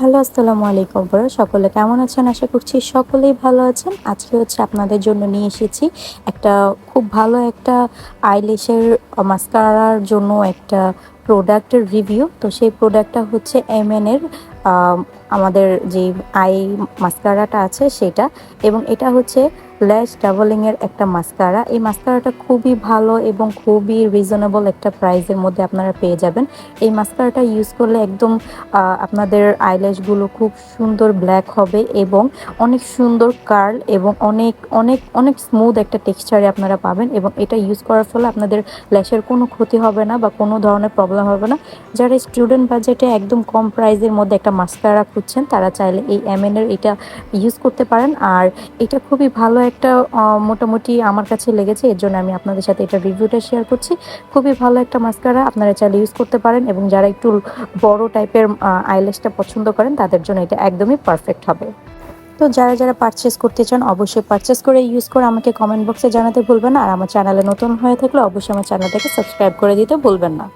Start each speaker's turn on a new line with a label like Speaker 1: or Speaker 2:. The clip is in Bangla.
Speaker 1: হ্যালো, আসসালামু আলাইকুম বড় সকলে কেমন আছেন? আশা করছি সকলেই ভালো আছেন। আজকে হচ্ছে আপনাদের জন্য নিয়ে এসেছি একটা খুব ভালো একটা আইলেশের মাস্কারার জন্য একটা প্রোডাক্টের রিভিউ। তো সেই প্রোডাক্টটা হচ্ছে এমএন এর আমাদের যে আই মাস্কারাটা আছে সেটা। এবং এটা হচ্ছে ল্যাশ ডাবলিং এর একটা মাস্কারা। এই মাস্কারাটা খুবই ভালো এবং খুবই রিজনেবল একটা প্রাইসের মধ্যে আপনারা পেয়ে যাবেন। এই মাস্কারাটা ইউজ করলে একদম আপনাদের আইল্যাশগুলো খুব সুন্দর ব্ল্যাক হবে এবং অনেক সুন্দর কার্ল এবং অনেক অনেক অনেক স্মুথ একটা টেক্সচারে আপনারা পাবেন এবং এটা ইউজ করার ফলে আপনাদের ল্যাশের কোনো ক্ষতি হবে না বা কোনো ধরনের প্রবলেম হবে না। যারা স্টুডেন্ট বাজেটে একদম কম প্রাইসের মধ্যে একটা মাস্কারা খুঁজছেন, তারা চাইলে এই এমএন এর এটা ইউজ করতে পারেন। আর এটা খুবই ভালো একটা মোটামুটি আমার কাছে লেগেছে, এর জন্য আমি আপনাদের সাথে এটা রিভিউটা শেয়ার করছি। খুবই ভালো একটা মাস্কারা আপনারা চাইলে ইউজ করতে পারেন এবং যারা একটু বড় টাইপের আইলেসটা পছন্দ করেন, তাদের জন্য এটা একদমই পারফেক্ট হবে। তো যারা যারা পারচেস করতে চান, অবশ্যই পারচেস করে ইউজ করে আমাকে কমেন্ট বক্সে জানাতে ভুলবেন না। আর আমার চ্যানেলে নতুন হয়ে থাকলে অবশ্যই আমার চ্যানেলটাকে সাবস্ক্রাইব করে দিতে ভুলবেন না।